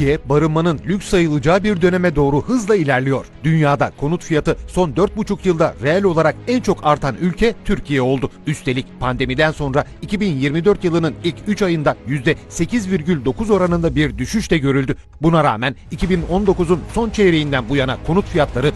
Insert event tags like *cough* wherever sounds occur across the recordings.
Türkiye barınmanın lüks sayılacağı bir döneme doğru hızla ilerliyor. Dünyada konut fiyatı son 4,5 yılda reel olarak en çok artan ülke Türkiye oldu. Üstelik pandemiden sonra 2024 yılının ilk 3 ayında %8,9 oranında bir düşüş de görüldü. Buna rağmen 2019'un son çeyreğinden bu yana konut fiyatları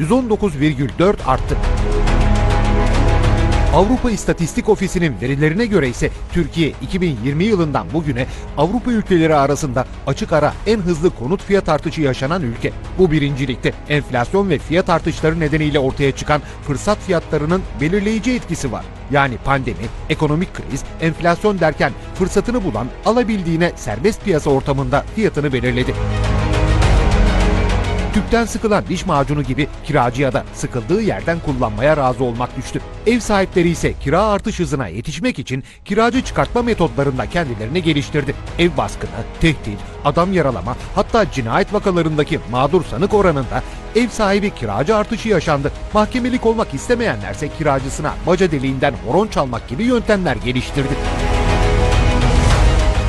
%119,4 arttı. Avrupa İstatistik Ofisi'nin verilerine göre ise Türkiye 2020 yılından bugüne Avrupa ülkeleri arasında açık ara en hızlı konut fiyat artışı yaşanan ülke. Bu birincilikte enflasyon ve fiyat artışları nedeniyle ortaya çıkan fırsat fiyatlarının belirleyici etkisi var. Yani pandemi, ekonomik kriz, enflasyon derken fırsatını bulan alabildiğine serbest piyasa ortamında fiyatını belirledi. Tüpten sıkılan diş macunu gibi kiracıya da sıkıldığı yerden kullanmaya razı olmak düştü. Ev sahipleri ise kira artış hızına yetişmek için kiracı çıkartma metotlarında kendilerini geliştirdi. Ev baskını, tehdit, adam yaralama hatta cinayet vakalarındaki mağdur sanık oranında ev sahibi kiracı artışı yaşandı. Mahkemelik olmak istemeyenlerse kiracısına baca deliğinden horon çalmak gibi yöntemler geliştirdi.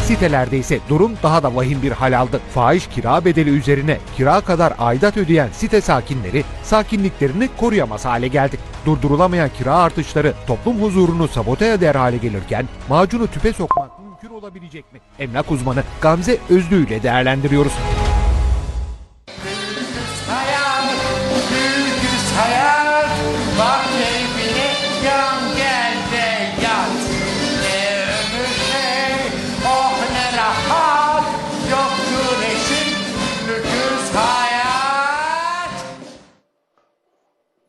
Sitelerde ise durum daha da vahim bir hal aldı. Fahiş kira bedeli üzerine kira kadar aidat ödeyen site sakinleri sakinliklerini koruyamaz hale geldi. Durdurulamayan kira artışları toplum huzurunu sabote eder hale gelirken macunu tüpe sokmak mümkün olabilecek mi? Emlak uzmanı Gamze Özlü ile değerlendiriyoruz.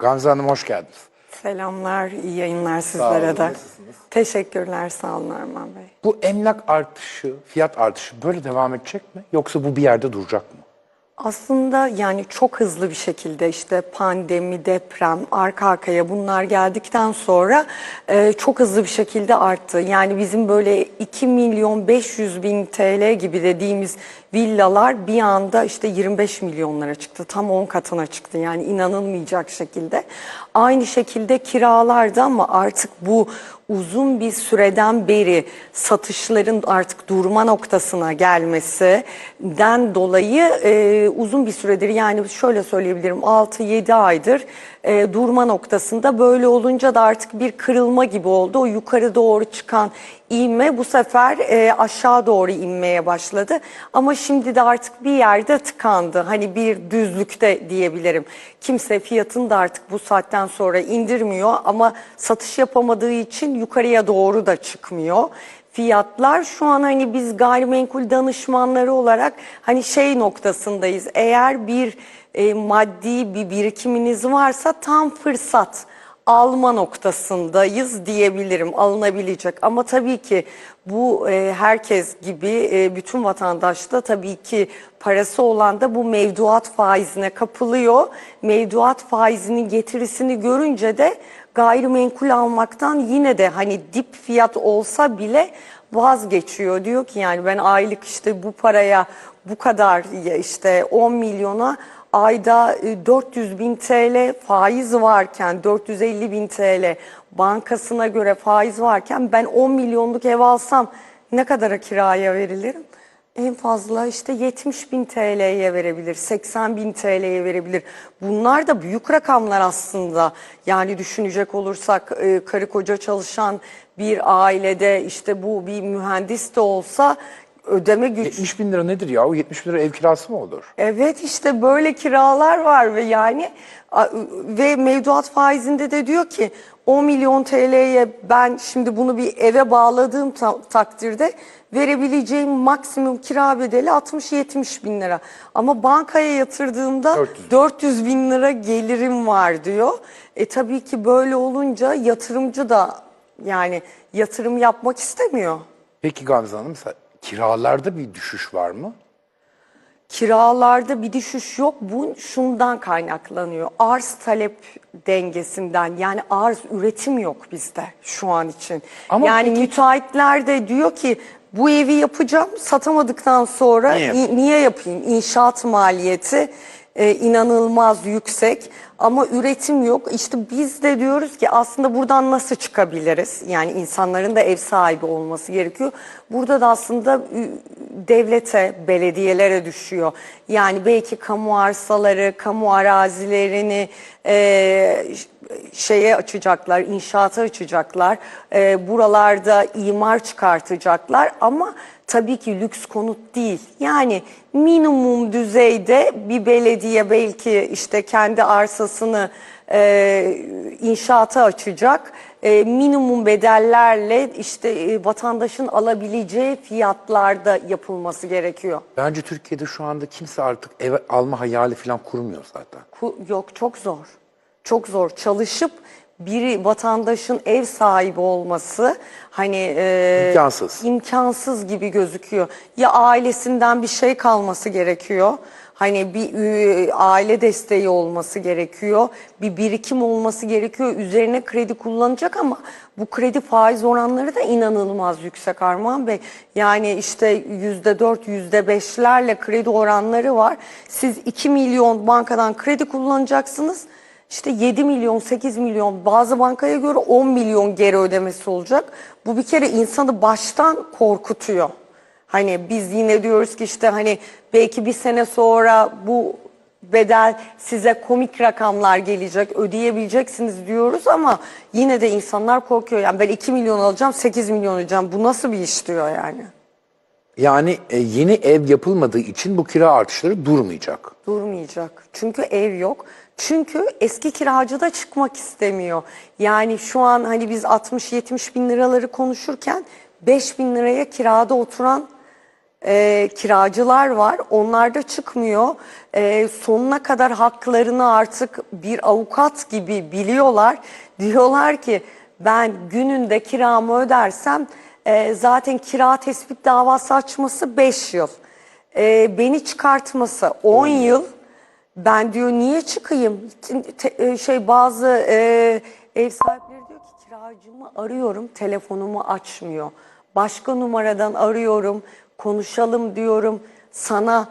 Gamze Hanım hoş geldiniz. Selamlar, iyi yayınlar olun, sizlere de. nasılsınız? Teşekkürler, sağ olun Erman Bey. Bu emlak artışı, fiyat artışı böyle devam edecek mi? Yoksa bu bir yerde duracak mı? Aslında yani çok hızlı bir şekilde işte pandemi, deprem, arka arkaya bunlar geldikten sonra e, çok hızlı bir şekilde arttı. Yani bizim böyle 2 milyon 500 bin TL gibi dediğimiz villalar bir anda işte 25 milyonlara çıktı. Tam 10 katına çıktı yani inanılmayacak şekilde. Aynı şekilde kiralarda ama artık bu uzun bir süreden beri satışların artık durma noktasına gelmesinden dolayı e, uzun bir süredir yani şöyle söyleyebilirim 6-7 aydır e, durma noktasında böyle olunca da artık bir kırılma gibi oldu. O yukarı doğru çıkan ivme bu sefer e, aşağı doğru inmeye başladı. Ama şimdi de artık bir yerde tıkandı. Hani bir düzlükte diyebilirim. Kimse fiyatını da artık bu saatten sonra indirmiyor ama satış yapamadığı için yukarıya doğru da çıkmıyor fiyatlar şu an hani biz gayrimenkul danışmanları olarak hani şey noktasındayız. Eğer bir e, maddi bir birikiminiz varsa tam fırsat alma noktasındayız diyebilirim alınabilecek ama tabii ki bu e, herkes gibi e, bütün vatandaş da tabii ki parası olan da bu mevduat faizine kapılıyor. Mevduat faizinin getirisini görünce de gayrimenkul almaktan yine de hani dip fiyat olsa bile vazgeçiyor. Diyor ki yani ben aylık işte bu paraya bu kadar işte 10 milyona ayda e, 400 bin TL faiz varken 450 bin TL bankasına göre faiz varken ben 10 milyonluk ev alsam ne kadara kiraya verilirim? En fazla işte 70 bin TL'ye verebilir, 80 bin TL'ye verebilir. Bunlar da büyük rakamlar aslında. Yani düşünecek olursak e, karı koca çalışan bir ailede işte bu bir mühendis de olsa ödeme güç. 70 bin lira nedir ya? O 70 bin lira ev kirası mı olur? Evet işte böyle kiralar var ve yani ve mevduat faizinde de diyor ki 10 milyon TL'ye ben şimdi bunu bir eve bağladığım ta- takdirde verebileceğim maksimum kira bedeli 60-70 bin lira. Ama bankaya yatırdığımda 400 bin. 400 bin lira gelirim var diyor. E tabii ki böyle olunca yatırımcı da yani yatırım yapmak istemiyor. Peki Gamze Hanım kiralarda bir düşüş var mı? Kiralarda bir düşüş yok. Bu şundan kaynaklanıyor. Arz talep dengesinden. Yani arz üretim yok bizde şu an için. Ama yani peki- müteahhitler de diyor ki bu evi yapacağım satamadıktan sonra Niye niye, niye yapayım? İnşaat maliyeti e, inanılmaz yüksek ama üretim yok. İşte biz de diyoruz ki aslında buradan nasıl çıkabiliriz? Yani insanların da ev sahibi olması gerekiyor. Burada da aslında devlete, belediyelere düşüyor. Yani belki kamu arsaları, kamu arazilerini e, şeye açacaklar, inşaata açacaklar. E, buralarda imar çıkartacaklar ama tabii ki lüks konut değil. Yani minimum düzeyde bir belediye belki işte kendi arsasını e, inşaata açacak. E, minimum bedellerle işte e, vatandaşın alabileceği fiyatlarda yapılması gerekiyor. Bence Türkiye'de şu anda kimse artık ev alma hayali falan kurmuyor zaten. Ku- Yok çok zor. Çok zor. Çalışıp biri vatandaşın ev sahibi olması hani e, İmkansız. imkansız gibi gözüküyor. Ya ailesinden bir şey kalması gerekiyor. Hani bir e, aile desteği olması gerekiyor. Bir birikim olması gerekiyor. Üzerine kredi kullanacak ama bu kredi faiz oranları da inanılmaz yüksek Armağan Bey. Yani işte yüzde dört, yüzde beşlerle kredi oranları var. Siz 2 milyon bankadan kredi kullanacaksınız. İşte 7 milyon, 8 milyon bazı bankaya göre 10 milyon geri ödemesi olacak. Bu bir kere insanı baştan korkutuyor. Hani biz yine diyoruz ki işte hani belki bir sene sonra bu bedel size komik rakamlar gelecek, ödeyebileceksiniz diyoruz ama yine de insanlar korkuyor. Yani ben 2 milyon alacağım, 8 milyon alacağım. Bu nasıl bir iş diyor yani. Yani e, yeni ev yapılmadığı için bu kira artışları durmayacak. Durmayacak. Çünkü ev yok. Çünkü eski kiracı da çıkmak istemiyor. Yani şu an hani biz 60-70 bin liraları konuşurken 5 bin liraya kirada oturan e, kiracılar var. Onlar da çıkmıyor. E, sonuna kadar haklarını artık bir avukat gibi biliyorlar. *laughs* Diyorlar ki ben gününde kiramı ödersem e, zaten kira tespit davası açması 5 yıl. E, beni çıkartması 10 yıl. Ben diyor niye çıkayım? E, şey bazı e, ev sahipleri diyor ki kiracımı arıyorum, telefonumu açmıyor. Başka numaradan arıyorum, konuşalım diyorum. Sana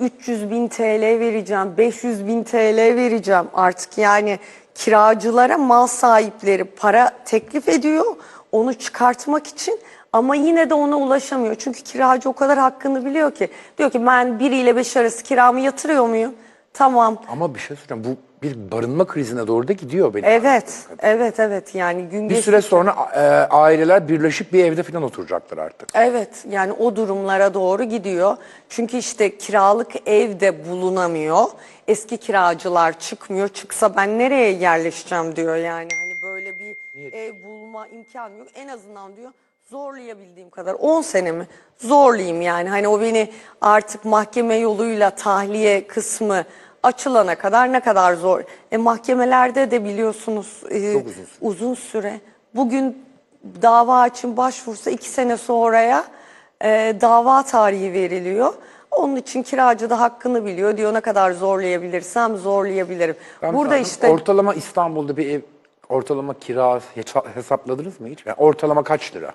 300 bin TL vereceğim, 500 bin TL vereceğim. Artık yani kiracılara mal sahipleri para teklif ediyor. Onu çıkartmak için ama yine de ona ulaşamıyor. Çünkü kiracı o kadar hakkını biliyor ki. Diyor ki ben 1 ile 5 arası kiramı yatırıyor muyum? Tamam. Ama bir şey söyleyeceğim. Bu bir barınma krizine doğru da gidiyor benim. Evet, evet, evet. Yani gün Bir geç- süre sonra e, aileler birleşip bir evde falan oturacaklar artık. Evet, yani o durumlara doğru gidiyor. Çünkü işte kiralık evde bulunamıyor. Eski kiracılar çıkmıyor. Çıksa ben nereye yerleşeceğim diyor yani. Hani böyle bir ev bulma imkanı yok. En azından diyor zorlayabildiğim kadar 10 senemi zorlayayım yani. Hani o beni artık mahkeme yoluyla tahliye kısmı açılana kadar ne kadar zor. E mahkemelerde de biliyorsunuz e, Çok uzun süre. uzun süre. Bugün dava için başvursa iki sene sonraya e, dava tarihi veriliyor. Onun için kiracı da hakkını biliyor. Diyor ne kadar zorlayabilirsem zorlayabilirim. Ben Burada sanırım işte Ortalama İstanbul'da bir ev ortalama kira hesa- hesapladınız mı hiç? Yani ortalama kaç lira?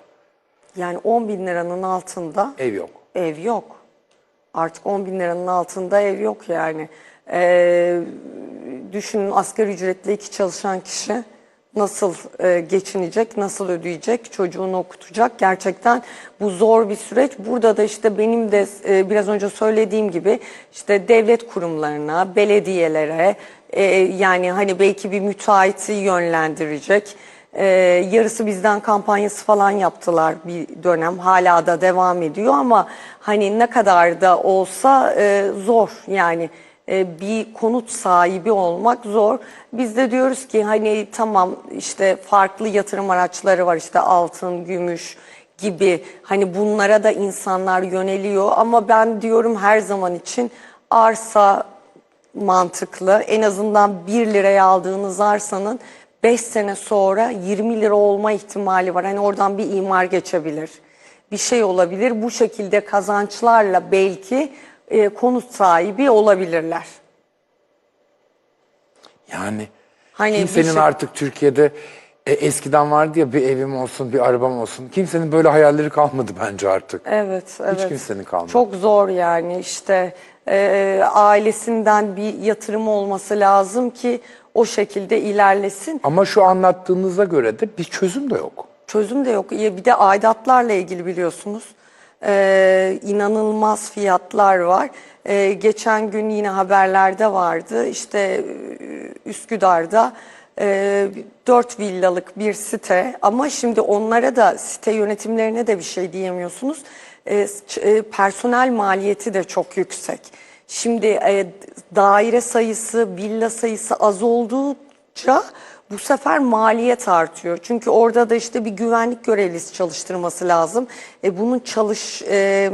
yani 10 bin liranın altında Ev yok. ev yok. Artık 10 bin liranın altında ev yok yani. Ee, düşünün asgari ücretle iki çalışan kişi nasıl e, geçinecek, nasıl ödeyecek, çocuğunu okutacak. Gerçekten bu zor bir süreç. Burada da işte benim de e, biraz önce söylediğim gibi işte devlet kurumlarına, belediyelere e, yani hani belki bir müteahhiti yönlendirecek. Ee, yarısı bizden kampanyası falan yaptılar bir dönem. Hala da devam ediyor ama hani ne kadar da olsa e, zor yani e, bir konut sahibi olmak zor. Biz de diyoruz ki hani tamam işte farklı yatırım araçları var işte altın, gümüş gibi hani bunlara da insanlar yöneliyor ama ben diyorum her zaman için arsa mantıklı. En azından 1 liraya aldığınız arsanın 5 sene sonra 20 lira olma ihtimali var. Hani oradan bir imar geçebilir. Bir şey olabilir. Bu şekilde kazançlarla belki e, konut sahibi olabilirler. Yani Hani kimsenin şey- artık Türkiye'de e, eskiden vardı ya bir evim olsun, bir arabam olsun. Kimsenin böyle hayalleri kalmadı bence artık. Evet, evet. kimsenin kalmadı. Çok zor yani işte e, ailesinden bir yatırım olması lazım ki o şekilde ilerlesin. Ama şu anlattığınıza göre de bir çözüm de yok. Çözüm de yok. Bir de aidatlarla ilgili biliyorsunuz. Ee, inanılmaz fiyatlar var. Ee, geçen gün yine haberlerde vardı. İşte e, Üsküdar'da e, 4 villalık bir site ama şimdi onlara da site yönetimlerine de bir şey diyemiyorsunuz. Ee, e, personel maliyeti de çok yüksek. Şimdi e, daire sayısı, villa sayısı az oldukça bu sefer maliyet artıyor. Çünkü orada da işte bir güvenlik görevlisi çalıştırması lazım. E, bunun çalış e,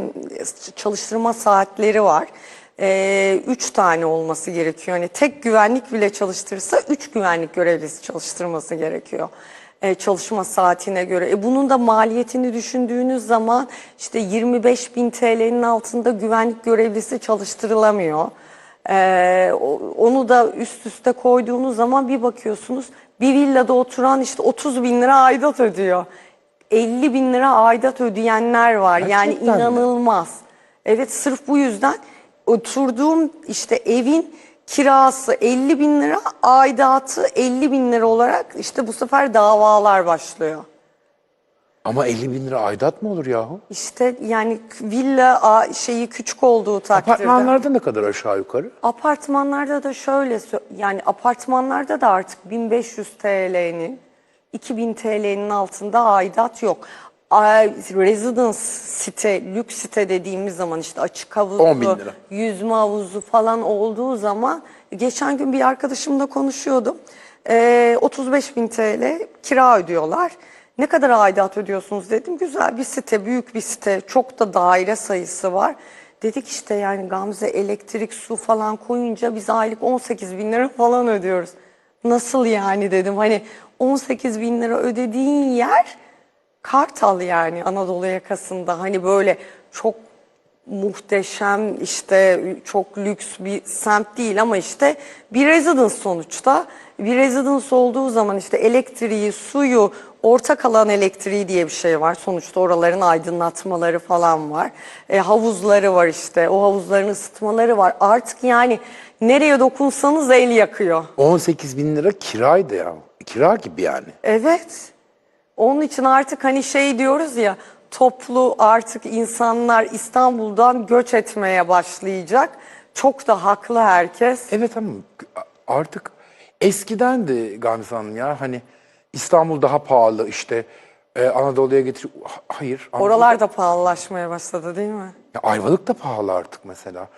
çalıştırma saatleri var. E, üç tane olması gerekiyor. Yani tek güvenlik bile çalıştırsa üç güvenlik görevlisi çalıştırması gerekiyor. E, çalışma saatine göre. E, bunun da maliyetini düşündüğünüz zaman işte 25 bin TL'nin altında güvenlik görevlisi çalıştırılamıyor. O- onu da üst üste koyduğunuz zaman bir bakıyorsunuz bir villada oturan işte 30 bin lira aidat ödüyor. 50 bin lira aidat ödeyenler var. yani Gerçekten mi? inanılmaz. Evet sırf bu yüzden oturduğum işte evin kirası 50 bin lira, aidatı 50 bin lira olarak işte bu sefer davalar başlıyor. Ama 50 bin lira aidat mı olur yahu? İşte yani villa şeyi küçük olduğu takdirde. Apartmanlarda ne kadar aşağı yukarı? Apartmanlarda da şöyle yani apartmanlarda da artık 1500 TL'nin 2000 TL'nin altında aidat yok. Residence site, lüks site dediğimiz zaman işte açık 10 bin havuzlu, yüzme havuzu falan olduğu zaman geçen gün bir arkadaşımla konuşuyordum. Ee, 35 bin TL kira ödüyorlar. Ne kadar aidat ödüyorsunuz dedim. Güzel bir site, büyük bir site, çok da daire sayısı var. Dedik işte yani Gamze elektrik, su falan koyunca biz aylık 18 bin lira falan ödüyoruz. Nasıl yani dedim. Hani 18 bin lira ödediğin yer Kartal yani Anadolu yakasında. Hani böyle çok muhteşem işte çok lüks bir semt değil ama işte bir residence sonuçta. Bir residence olduğu zaman işte elektriği, suyu, ortak alan elektriği diye bir şey var. Sonuçta oraların aydınlatmaları falan var. E, havuzları var işte. O havuzların ısıtmaları var. Artık yani nereye dokunsanız el yakıyor. 18 bin lira kiraydı ya. Kira gibi yani. Evet. Onun için artık hani şey diyoruz ya toplu artık insanlar İstanbul'dan göç etmeye başlayacak. Çok da haklı herkes. Evet ama artık eskiden de Gamze Hanım ya hani İstanbul daha pahalı işte e, Anadolu'ya getir. Hayır. Anadolu- Oralar da pahalılaşmaya başladı değil mi? Ya Ayvalık da pahalı artık mesela.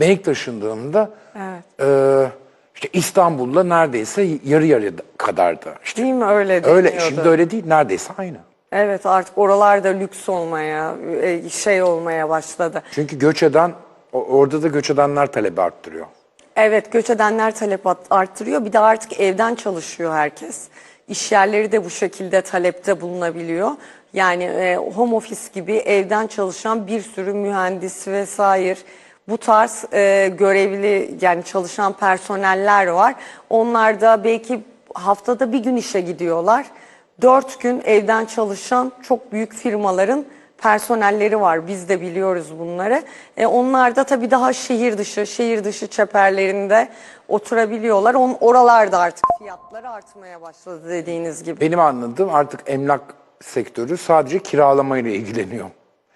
Ben ilk taşındığımda Evet. e, işte İstanbul'la neredeyse yarı yarı kadardı. İşte Değil mi öyle öyle şimdi öyle değil neredeyse aynı. Evet artık oralarda lüks olmaya, e, şey olmaya başladı. Çünkü göç eden o- orada da göç edenler talebi arttırıyor. Evet göç edenler talep at- arttırıyor. Bir de artık evden çalışıyor herkes. İş yerleri de bu şekilde talepte bulunabiliyor. Yani e, home office gibi evden çalışan bir sürü mühendis vesaire bu tarz e, görevli yani çalışan personeller var. Onlar da belki haftada bir gün işe gidiyorlar. Dört gün evden çalışan çok büyük firmaların personelleri var. Biz de biliyoruz bunları. E, onlar da tabii daha şehir dışı, şehir dışı çeperlerinde oturabiliyorlar. On, oralarda artık fiyatlar artmaya başladı dediğiniz gibi. Benim anladığım artık emlak sektörü sadece kiralamayla ilgileniyor.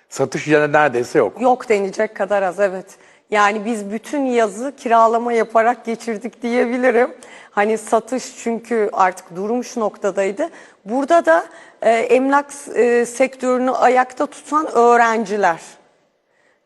Satış yine neredeyse yok. Yok denecek kadar az evet. Yani biz bütün yazı kiralama yaparak geçirdik diyebilirim. Hani satış çünkü artık durmuş noktadaydı. Burada da e, emlak e, sektörünü ayakta tutan öğrenciler.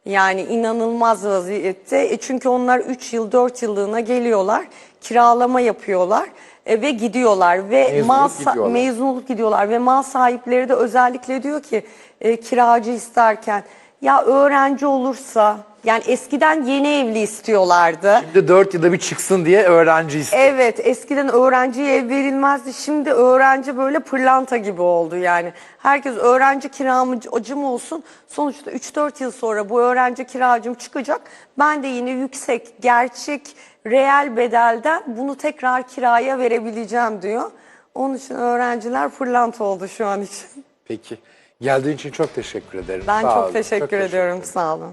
Yani inanılmaz vaziyette. E çünkü onlar 3 yıl 4 yıllığına geliyorlar, kiralama yapıyorlar e, ve gidiyorlar ve Mezun mal gidiyorlar. mezun olup gidiyorlar ve mal sahipleri de özellikle diyor ki e, kiracı isterken ya öğrenci olursa yani eskiden yeni evli istiyorlardı. Şimdi 4 yılda bir çıksın diye öğrenci istiyor. Evet eskiden öğrenciye ev verilmezdi. Şimdi öğrenci böyle pırlanta gibi oldu yani. Herkes öğrenci kiramcı mı olsun? Sonuçta 3-4 yıl sonra bu öğrenci kiracım çıkacak. Ben de yine yüksek, gerçek, reel bedelden bunu tekrar kiraya verebileceğim diyor. Onun için öğrenciler pırlanta oldu şu an için. Peki. Geldiğin için çok teşekkür ederim. Ben Sağ çok olun. teşekkür teşekkür ediyorum. Sağ olun.